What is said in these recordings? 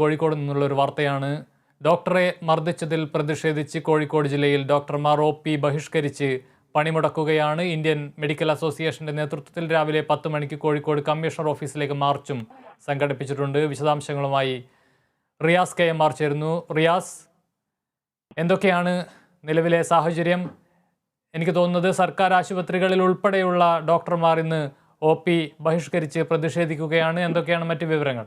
കോഴിക്കോട് നിന്നുള്ള ഒരു വാർത്തയാണ്. ഡോക്ടറെ മർദ്ദിച്ചതിൽ പ്രതിഷേധിച്ച് കോഴിക്കോട് ജില്ലയിൽ ഡോക്ടർമാർ ഒ പി ബഹിഷ്കരിച്ച് പണിമുടക്കുകയാണ്. ഇന്ത്യൻ മെഡിക്കൽ അസോസിയേഷന്റെ നേതൃത്വത്തിൽ രാവിലെ പത്ത് മണിക്ക് കോഴിക്കോട് കമ്മീഷണർ ഓഫീസിലേക്ക് മാർച്ചും സംഘടിപ്പിച്ചിട്ടുണ്ട്. വിശദാംശങ്ങളുമായി Riyas K M R Riyas എന്തൊക്കെയാണ് നിലവിലെ സാഹചര്യം? എനിക്ക് തോന്നുന്നത് സർക്കാർ ആശുപത്രികളിൽ ഉൾപ്പെടെയുള്ള ഡോക്ടർമാർ ഇന്ന് ഒ പി ബഹിഷ്കരിച്ച് പ്രതിഷേധിക്കുകയാണ്. എന്തൊക്കെയാണ് മറ്റ് വിവരങ്ങൾ?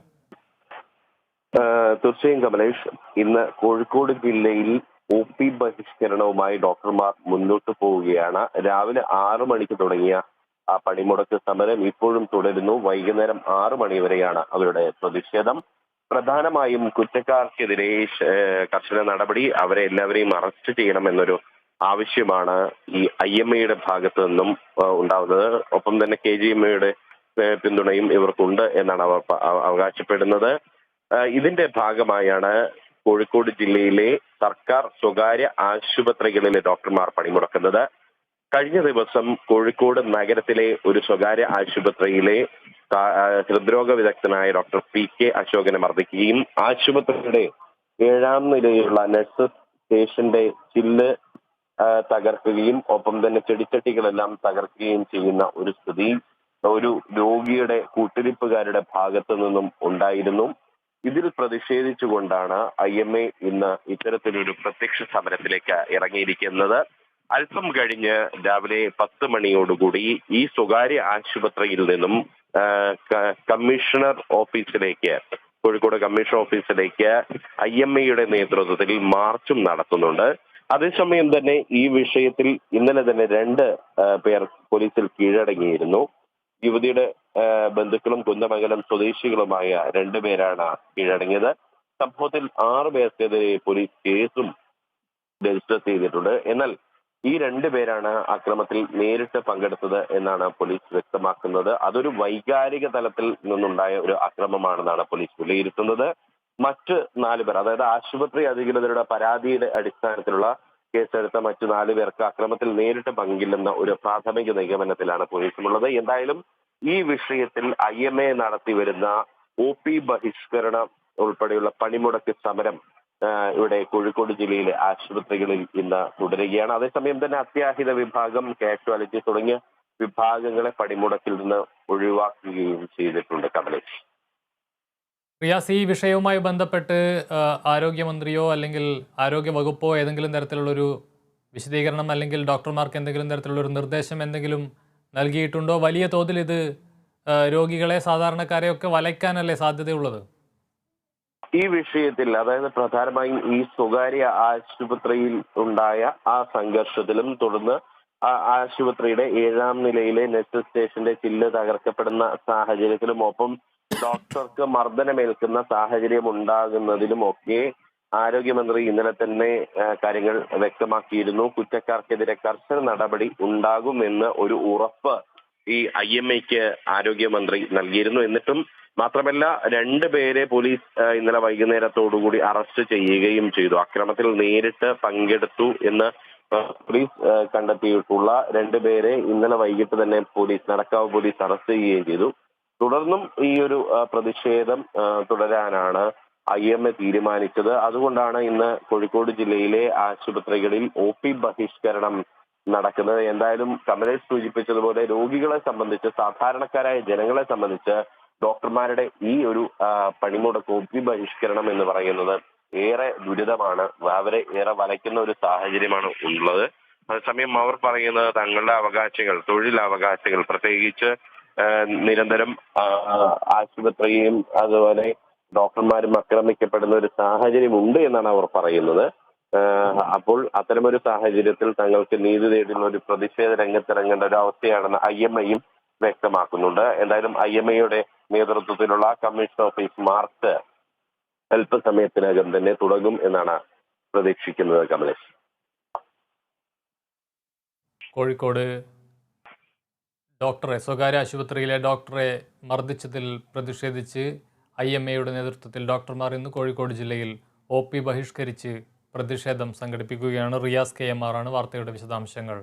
തീർച്ചയായും കമലേഷ് ഇന്ന് കോഴിക്കോട് ജില്ലയിൽ ഒ പി ബഹിഷ്കരണവുമായി ഡോക്ടർമാർ മുന്നോട്ട് പോവുകയാണ്. രാവിലെ ആറു മണിക്ക് തുടങ്ങിയ ആ പണിമുടക്ക് സമരം ഇപ്പോഴും തുടരുന്നു. വൈകുന്നേരം ആറു മണി വരെയാണ് അവരുടെ പ്രതിഷേധം. പ്രധാനമായും കുറ്റക്കാർക്കെതിരെ കർശന നടപടി അവരെ എല്ലാവരെയും അറസ്റ്റ് ചെയ്യണമെന്നൊരു ആവശ്യമാണ് ഈ ഐ എം എയുടെ ഭാഗത്തു നിന്നും ഉണ്ടാവുന്നത്. ഒപ്പം തന്നെ കെ ജി എം എയുടെ പിന്തുണയും ഇവർക്കുണ്ട് എന്നാണ് അവർ അവകാശപ്പെടുന്നത്. ഇതിന്റെ ഭാഗമായാണ് കോഴിക്കോട് ജില്ലയിലെ സർക്കാർ സ്വകാര്യ ആശുപത്രികളിലെ ഡോക്ടർമാർ പണിമുടക്കുന്നത് കഴിഞ്ഞ ദിവസം കോഴിക്കോട് നഗരത്തിലെ ഒരു സ്വകാര്യ ആശുപത്രിയിലെ ഹൃദ്രോഗ വിദഗ്ധനായ ഡോക്ടർ പി കെ അശോകനെ മർദ്ദിക്കുകയും ആശുപത്രിയുടെ ഏഴാം നിലയിലുള്ള നഴ്സസ് സ്റ്റേഷന്റെ ചില്ല് തകർക്കുകയും ഒപ്പം തന്നെ ചെടിച്ചട്ടികളെല്ലാം തകർക്കുകയും ചെയ്യുന്ന ഒരു സ്ഥിതി ഒരു രോഗിയുടെ കൂട്ടിരിപ്പുകാരുടെ ഭാഗത്തു നിന്നും ഉണ്ടായിരുന്നു. ഇതിൽ പ്രതിഷേധിച്ചുകൊണ്ടാണ് ഐ എം എ ഇന്ന് ഇത്തരത്തിലൊരു പ്രത്യക്ഷ സമരത്തിലേക്ക് ഇറങ്ങിയിരിക്കുന്നത്. അല്പം കഴിഞ്ഞ് രാവിലെ പത്ത് മണിയോടുകൂടി ഈ സ്വകാര്യ ആശുപത്രിയിൽ നിന്നും കമ്മീഷണർ ഓഫീസിലേക്ക് കോഴിക്കോട് കമ്മീഷൻ ഓഫീസിലേക്ക് ഐ എം എയുടെ നേതൃത്വത്തിൽ മാർച്ചും നടത്തുന്നുണ്ട്. അതേസമയം തന്നെ ഈ വിഷയത്തിൽ ഇന്നലെ തന്നെ രണ്ട് പേർ പോലീസിൽ കീഴടങ്ങിയിരുന്നു. യുവതിയുടെ ബന്ധുക്കളും കുന്നമംഗലം സ്വദേശികളുമായ രണ്ടുപേരാണ് കീഴടങ്ങിയത്. സംഭവത്തിൽ ആറ് പേർക്കെതിരെ പോലീസ് കേസും രജിസ്റ്റർ ചെയ്തിട്ടുണ്ട്. എന്നാൽ ഈ രണ്ടുപേരാണ് അക്രമത്തിൽ നേരിട്ട് പങ്കെടുത്തത് എന്നാണ് പോലീസ് വ്യക്തമാക്കുന്നത്. അതൊരു വൈകാരിക തലത്തിൽ നിന്നുണ്ടായ ഒരു അക്രമമാണെന്നാണ് പോലീസ് വിലയിരുത്തുന്നത്. മറ്റ് നാല് പേർ അതായത് ആശുപത്രി അധികൃതരുടെ പരാതിയുടെ അടിസ്ഥാനത്തിലുള്ള കേസെടുത്ത മറ്റു നാലു പേർക്ക് അക്രമത്തിൽ നേരിട്ട് പങ്കില്ലെന്ന ഒരു പ്രാഥമിക നിഗമനത്തിലാണ് പോലീസുമുള്ളത്. എന്തായാലും ഈ വിഷയത്തിൽ ഐ എം എ നടത്തി വരുന്ന ഒ പി ബഹിഷ്കരണം ഉൾപ്പെടെയുള്ള പണിമുടക്ക് സമരം ഇവിടെ കോഴിക്കോട് ജില്ലയിലെ ആശുപത്രികളിൽ ഇന്ന് തുടരുകയാണ്. അതേസമയം തന്നെ അത്യാഹിത വിഭാഗം കാഷ്വാലിറ്റി തുടങ്ങിയ വിഭാഗങ്ങളെ പണിമുടക്കിൽ നിന്ന് ഒഴിവാക്കുകയും ചെയ്തിട്ടുണ്ട് കമലേഷ്. റിയാസ് ഈ വിഷയവുമായി ബന്ധപ്പെട്ട് ആരോഗ്യമന്ത്രിയോ അല്ലെങ്കിൽ ആരോഗ്യ വകുപ്പോ ഏതെങ്കിലും തരത്തിലുള്ളൊരു വിശദീകരണം അല്ലെങ്കിൽ ഡോക്ടർമാർക്ക് എന്തെങ്കിലും തരത്തിലുള്ളൊരു നിർദ്ദേശം എന്തെങ്കിലും നൽകിയിട്ടുണ്ടോ? വലിയ തോതിൽ ഇത് രോഗികളെ സാധാരണക്കാരെയൊക്കെ വലയ്ക്കാനല്ലേ സാധ്യതയുള്ളത്? ഈ വിഷയത്തിൽ അതായത് പ്രധാനമായും ഈ സ്വകാര്യ ആശുപത്രിയിൽ ഉണ്ടായ ആ സംഘർഷത്തിലും തുടർന്ന് ആ ആശുപത്രിയുടെ ഏഴാം നിലയിലെ നെറ്റ് സ്റ്റേഷന്റെ ചില്ല് തകർക്കപ്പെടുന്ന സാഹചര്യത്തിലും ഒപ്പം ഡോക്ടർക്ക് മർദ്ദനമേൽക്കുന്ന സാഹചര്യം ഉണ്ടാകുന്നതിലും ഒക്കെ ആരോഗ്യമന്ത്രി ഇന്നലെ തന്നെ കാര്യങ്ങൾ വ്യക്തമാക്കിയിരുന്നു. കുറ്റക്കാർക്കെതിരെ കർശന നടപടി ഉണ്ടാകുമെന്ന് ഒരു ഉറപ്പ് ഈ ഐ എം എക്ക് ആരോഗ്യമന്ത്രി നൽകിയിരുന്നു. എന്നിട്ടും മാത്രമല്ല രണ്ടുപേരെ പോലീസ് ഇന്നലെ വൈകുന്നേരത്തോടുകൂടി അറസ്റ്റ് ചെയ്യുകയും ചെയ്തു. അക്രമത്തിൽ നേരിട്ട് പങ്കെടുത്തു എന്ന് പോലീസ് കണ്ടെത്തിയിട്ടുള്ള രണ്ടുപേരെ ഇന്നലെ വൈകിട്ട് തന്നെ പോലീസ് നടക്കാവ് പോലീസ് അറസ്റ്റ് ചെയ്യുകയും ചെയ്തു. തുടർന്നും ഈ ഒരു പ്രതിഷേധം തുടരാനാണ് ഐ എം എ തീരുമാനിച്ചത്. അതുകൊണ്ടാണ് ഇന്ന് കോഴിക്കോട് ജില്ലയിലെ ആശുപത്രികളിൽ ഒ പി ബഹിഷ്കരണം നടക്കുന്നത്. എന്തായാലും കമലേഷ് സൂചിപ്പിച്ചതുപോലെ രോഗികളെ സംബന്ധിച്ച് സാധാരണക്കാരായ ജനങ്ങളെ സംബന്ധിച്ച് ഡോക്ടർമാരുടെ ഈ ഒരു പണിമുടക്ക് ഒ പി ബഹിഷ്കരണം എന്ന് പറയുന്നത് ഏറെ ദുരിതമാണ്. അവരെ ഏറെ വലയ്ക്കുന്ന ഒരു സാഹചര്യമാണ് ഉള്ളത്. അതേസമയം അവർ പറയുന്നത് തങ്ങളുടെ അവകാശങ്ങൾ തൊഴിലവകാശങ്ങൾ പ്രത്യേകിച്ച് നിരന്തരം ആശുപത്രിയും അതുപോലെ ഡോക്ടർമാരും ആക്രമിക്കപ്പെടുന്ന ഒരു സാഹചര്യം ഉണ്ട് എന്നാണ് അവർ പറയുന്നത്. അപ്പോൾ അത്തരമൊരു സാഹചര്യത്തിൽ തങ്ങൾക്ക് നീതി തേടുന്ന ഒരു പ്രതിഷേധ രംഗത്തിറങ്ങേണ്ട ഒരു അവസ്ഥയാണെന്ന് ഐ എം ഐയും വ്യക്തമാക്കുന്നുണ്ട്. എന്തായാലും ഐ എം ഐയുടെ നേതൃത്വത്തിലുള്ള കമ്മീഷൻ ഓഫീസ് മാർച്ച് അല്പസമയത്തിനകം തന്നെ തുടങ്ങും എന്നാണ് പ്രതീക്ഷിക്കുന്നത് കമലേഷ്. കോഴിക്കോട് ഡോക്ടറെ സ്വകാര്യ ആശുപത്രിയിലെ ഡോക്ടറെ മർദ്ദിച്ചതിൽ പ്രതിഷേധിച്ച് ഐ എം എയുടെ നേതൃത്വത്തിൽ ഡോക്ടർമാർ ഇന്ന് കോഴിക്കോട് ജില്ലയിൽ ഒ പി ബഹിഷ്കരിച്ച് പ്രതിഷേധം സംഘടിപ്പിക്കുകയാണ്. റിയാസ് കെ എം ആറാണ് വാർത്തയുടെ വിശദാംശങ്ങൾ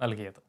നൽകിയത്.